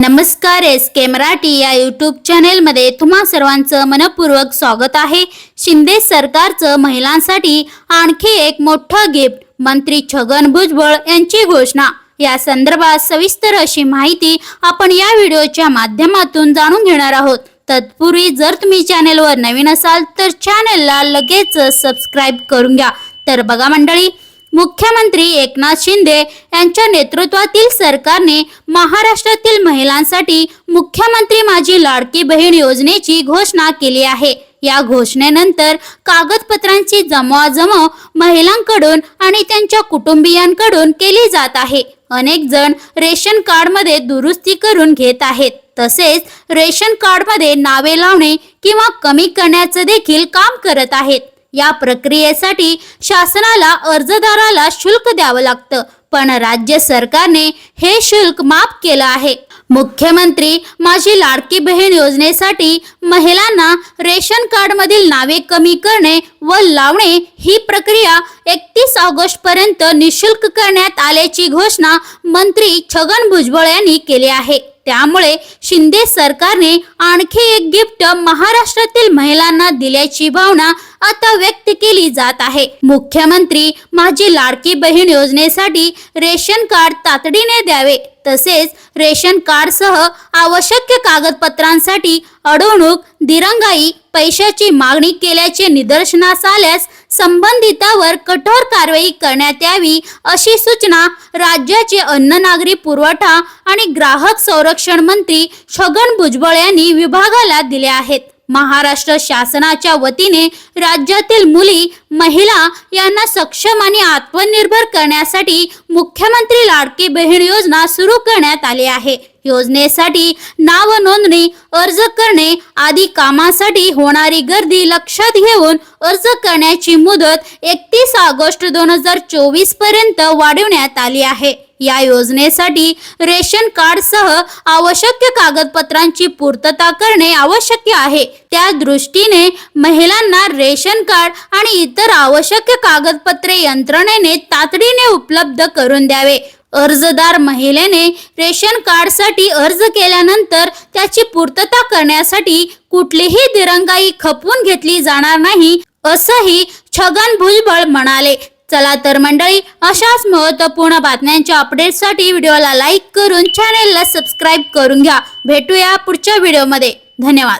नमस्कार एस के मराठी या यूट्यूब चॅनेलमध्ये तुम्हा सर्वांचं मनपूर्वक स्वागत आहे. शिंदे सरकारचं महिलांसाठी आणखी एक मोठं गिफ्ट मंत्री छगन भुजबळ यांची घोषणा. या संदर्भात सविस्तर अशी माहिती आपण या व्हिडिओच्या माध्यमातून जाणून घेणार आहोत. तत्पूर्वी जर तुम्ही चॅनेलवर नवीन असाल तर चॅनेलला लगेच सबस्क्राईब करून घ्या. तर बघा मंडळी मुख्यमंत्री एकनाथ शिंदे यांच्या नेतृत्वातील सरकारने महाराष्ट्रातील महिलांसाठी मुख्यमंत्री माझी लाडकी बहीण योजनेची घोषणा केली आहे. या घोषणेनंतर कागदपत्रांची जमवाजमव महिलांकडून आणि त्यांच्या कुटुंबियांकडून केली जात आहे. अनेक जण रेशन कार्डमध्ये दुरुस्ती करून घेत आहेत. तसेच रेशन कार्डमध्ये नावे लावणे किंवा कमी करण्याचं देखील काम करत आहेत. या प्रक्रियेसाठी शासनाला अर्जदाराला शुल्क द्यावं लागतं. पण राज्य सरकारने हे शुल्क माफ केलं आहे. मुख्यमंत्री माझी लाडकी बहीण योजनेसाठी महिलांना रेशन कार्डमधील नावे कमी करणे व लावणे ही प्रक्रिया एकतीस ऑगस्ट पर्यंत निशुल्क करण्यात आल्याची घोषणा मंत्री छगन भुजबळ यांनी केली आहे. त्यामुळे शिंदे सरकारने आणखी एक गिफ्ट महाराष्ट्रातील महिलांना दिल्याची भावना आता व्यक्त केली जात आहे. मुख्यमंत्री माझी लाडकी बहीण योजनेसाठी रेशन कार्ड तातडीने द्यावे तसेच रेशन कार्डसह आवश्यक कागदपत्रांसाठी अडवणूक दिरंगाई पैशाची मागणी केल्याचे निदर्शनास आल्यास संबंधितावर कठोर कारवाई करण्यात यावी अशी सूचना राज्याचे अन्न नागरी पुरवठा आणि ग्राहक संरक्षण मंत्री छगन भुजबळ यांनी विभागाला दिल्या आहेत. महाराष्ट्र शासनाच्या वतीने राज्यातील मुली महिला यांना सक्षम आणि आत्मनिर्भर करण्यासाठी मुख्यमंत्री लाडकी बहीण योजना सुरू करण्यात आली आहे. योजनेसाठी नाव नोंदणी अर्ज करणे आदी कामासाठी होणारी गर्दी लक्षात घेऊन अर्ज करण्याची मुदत एकतीस ऑगस्ट दोन हजार चोवीसपर्यंत वाढवण्यात आली आहे. या योजनेसाठी रेशन कार्डसह आवश्यक कागदपत्रांची पूर्तता करणे आवश्यक आहे. त्या दृष्टीने महिलांना रेशन कार्ड आणि इतर आवश्यक कागदपत्रे यंत्रणेने तातडीने उपलब्ध करून द्यावे. अर्जदार महिलेने रेशन कार्डसाठी अर्ज केल्यानंतर त्याची पूर्तता करण्यासाठी कुठलीही दिरंगाई खपवून घेतली जाणार नाही असंही छगन भुजबळ म्हणाले. चला तर मंडळी अशाच महत्त्वपूर्ण बातम्यांच्या अपडेटसाठी व्हिडिओला लाईक करून चॅनेलला सबस्क्राईब करून घ्या. भेटूया पुढच्या व्हिडिओमध्ये धन्यवाद.